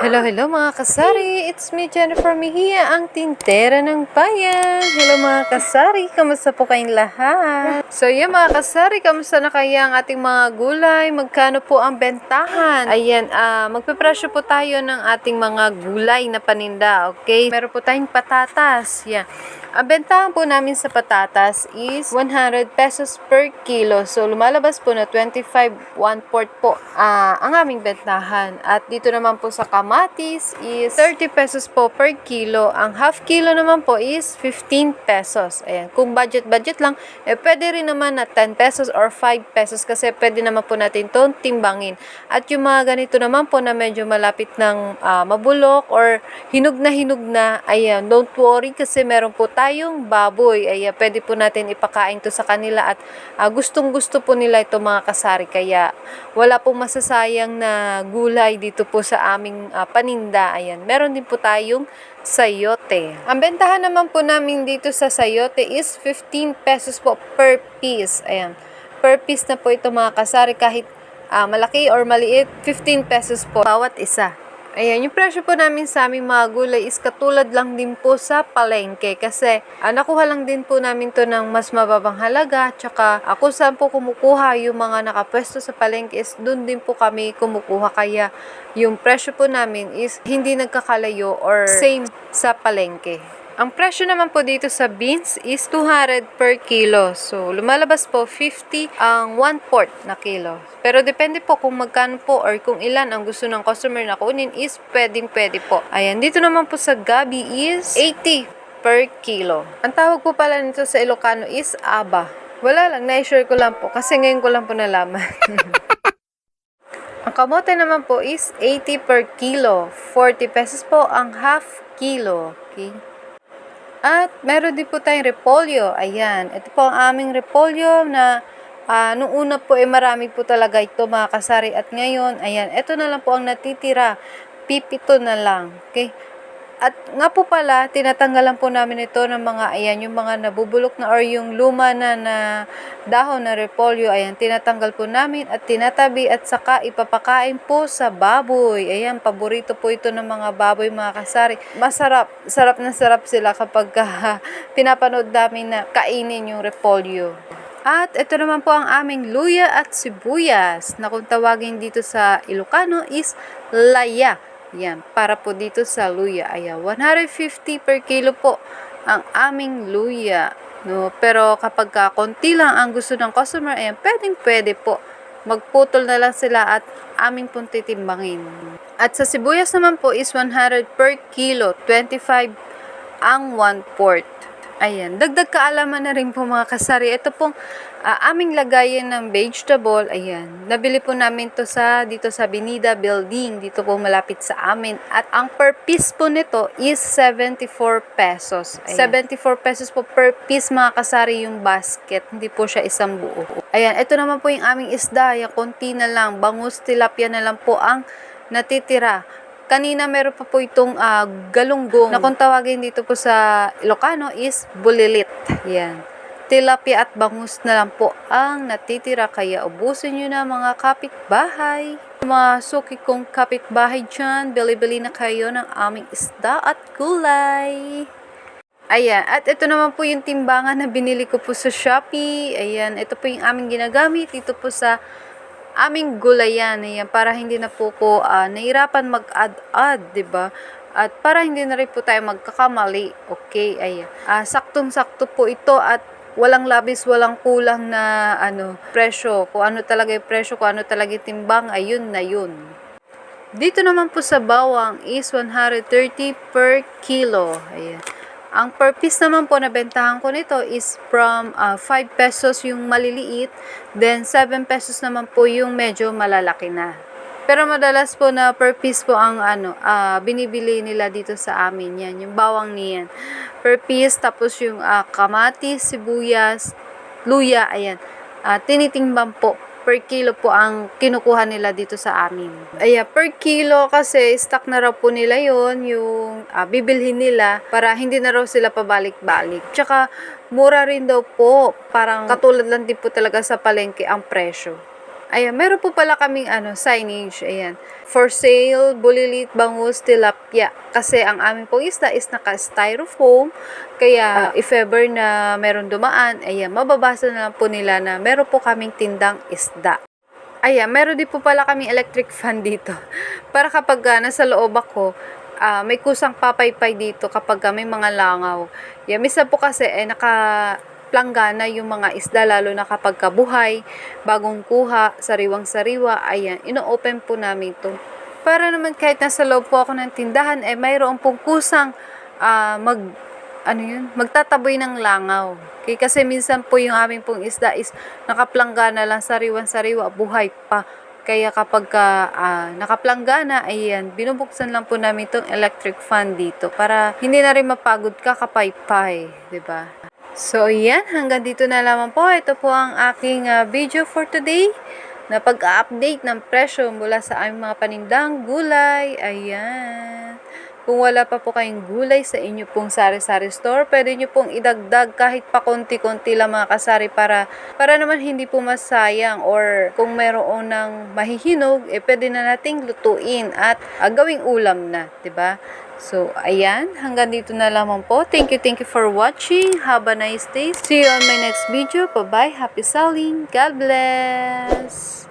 Hello, hello mga kasari! It's me, Jennifer Mejia, ang tintera ng bayan. Hello mga kasari! Kamusta po kayong lahat? So yan mga kasari, kamusta na kaya ang ating mga gulay? Magkano po ang bentahan? Ayan, ah magpipresyo po tayo ng ating mga gulay na paninda, okay? Meron po tayong patatas. Yan. Ang bentahan po namin sa patatas is 100 pesos per kilo. So, lumalabas po na 25 1 4 po ah, ang aming bentahan. At dito naman po sa kamatis is 30 pesos po per kilo. Ang half kilo naman po is 15 pesos. Ayan. Kung budget-budget lang, eh pwede rin naman na 10 pesos or 5 pesos kasi pwede naman po natin to timbangin. At yung mga ganito naman po na medyo malapit ng ah, mabulok or hinog na hinog na, ayan, don't worry kasi meron po tayong baboy. Ayan, pwede po natin ipakain to sa kanila at ah, gustong gusto po nila ito mga kasari. Kaya wala pong masasayang na gulay dito po sa aming ah, paninda. Ayan, meron din po tayong sayote. Ang bentahan naman po namin dito sa sayote is 15 pesos po per piece. Ayan, per piece na po ito mga kasari kahit ah, malaki or maliit, 15 pesos po bawat isa. Ayan, yung presyo po namin sa aming mga gulay is katulad lang din po sa palengke. Kasi ah, nakuha lang din po namin to ng mas mababang halaga. Tsaka ako saan po kumukuha yung mga nakapwesto sa palengke is doon din po kami kumukuha. Kaya yung presyo po namin is hindi nagkakalayo or same sa palengke. Ang presyo naman po dito sa beans is 200 per kilo. So, lumalabas po 50 ang 1 quart na kilo. Pero depende po kung magkano po or kung ilan ang gusto ng customer na kunin is pwedeng pwede po. Ayan, dito naman po sa gabi is 80 per kilo. Ang tawag po pala nito sa Ilocano is aba. Wala lang, na-share ko lang po kasi ngayon ko lang po nalaman. Ang kamote naman po is 80 per kilo. 40 pesos po ang half kilo. Okay? At meron din po tayong repolyo. Ayan. Ito po ang aming repolyo na ah, nung una po ay marami po talaga ito mga kasari. At ngayon, ayan, ito na lang po ang natitira. Pipito na lang. Okay? At nga po pala, tinatanggalan po namin ito ng mga, ayan, yung mga nabubulok na or yung luma na na dahon na repolyo, ayan, tinatanggal po namin at tinatabi at saka ipapakain po sa baboy. Ayan, paborito po ito ng mga baboy, mga kasari. Masarap, sarap na sarap sila kapag ah, pinapanood namin na kainin yung repolyo. At ito naman po ang aming luya at sibuyas na kung tawagin dito sa Ilocano is laya. Yan, para po dito sa luya. Ayan, 150 per kilo po ang aming luya. No? Pero kapag ka konti lang ang gusto ng customer, ayan, pwedeng pwede po. Magputol na lang sila at aming pong titimbangin. At sa sibuyas naman po is 100 per kilo, 25 ang 1 quart. Ayan, dagdag kaalaman na rin po mga kasari. Ito pong ah, aming lagayan ng vegetable. Ayan, nabili po namin to sa dito sa Binida Building. Dito po malapit sa amin. At ang per piece po nito is 74 pesos. Ayan. 74 pesos po per piece mga kasari yung basket. Hindi po siya isang buo. Ayan, ito naman po yung aming isda. Ayan, konti na lang. Bangus tilapia na lang po ang natitira. Kanina meron pa po itong ah, galunggong na kung tawagin dito po sa Ilocano is bulilit. Yan. Tilapia at bangus na lang po ang natitira kaya ubusin nyo na mga kapitbahay. Mga suki kong kapitbahay dyan, bili-bili na kayo ng aming isda at gulay. Ayan, at ito naman po yung timbangan na binili ko po sa Shopee. Ayan, ito po yung aming ginagamit dito po sa aming gulayan. Ayan, para hindi na po ko ah, nahirapan mag-add-add, 'di ba? At para hindi na rin po tayo magkakamali. Okay, ayan. Ah, saktong-sakto po ito at walang labis, walang kulang na ano, presyo. Kung ano talaga yung presyo, kung ano talaga yung timbang, ayun na yun. Dito naman po sa bawang is 130 per kilo. Ayan. Ang per piece naman po na bentahan ko nito is from ah, 5 pesos yung maliliit, then 7 pesos naman po yung medyo malalaki na. Pero madalas po na per piece po ang ano, ah, binibili nila dito sa amin yan, yung bawang niyan. Per piece, tapos yung ah, kamatis, sibuyas, luya, ayan. Ah, tinitimbang po per kilo po ang kinukuha nila dito sa amin. Ayan, per kilo kasi stock na raw po nila yon yung ah, bibilhin nila para hindi na raw sila pabalik-balik. Tsaka mura rin daw po, parang katulad lang din po talaga sa palengke ang presyo. Ayan, meron po pala kaming ano, signage. Ayan. For sale, bulilit, bangus, tilapia. Kasi ang aming pong isda is naka-styrofoam. Kaya if ever na meron dumaan, ayan, mababasa na lang po nila na meron po kaming tindang isda. Ayan, meron din po pala kaming electric fan dito. Para kapag ah, nasa loob ako, ah, may kusang papaypay dito kapag ah, may mga langaw. Yan, misa po kasi eh, naka planggana yung mga isda lalo na kapag kabuhay, bagong kuha, sariwang-sariwa, ayan, ino-open po namin to. Para naman kahit nasa loob po ako ng tindahan, eh mayroon pong kusang ah, mag ano yun, magtataboy ng langaw. Okay, kasi minsan po yung aming pong isda is nakaplanggana lang sariwan-sariwa, buhay pa. Kaya kapag ka, ah, nakaplanggana, ayan, binubuksan lang po namin itong electric fan dito para hindi na rin mapagod ka kapaypay, ba? So, yan. Hanggang dito na lamang po. Ito po ang aking ah, video for today na pag-update ng presyo mula sa aming mga panindang gulay. Ayan. Kung wala pa po kayong gulay sa inyo pong sari-sari store, pwede nyo pong idagdag kahit pa konti-konti lang mga kasari para, para naman hindi po masayang or kung meron ng mahihinog, eh pwede na nating lutuin at ah, gawing ulam na, ba? So, ayan. Hanggang dito na lamang po. Thank you, thank you for watching. Have a nice day. See you on my next video. Bye-bye. Happy selling. God bless.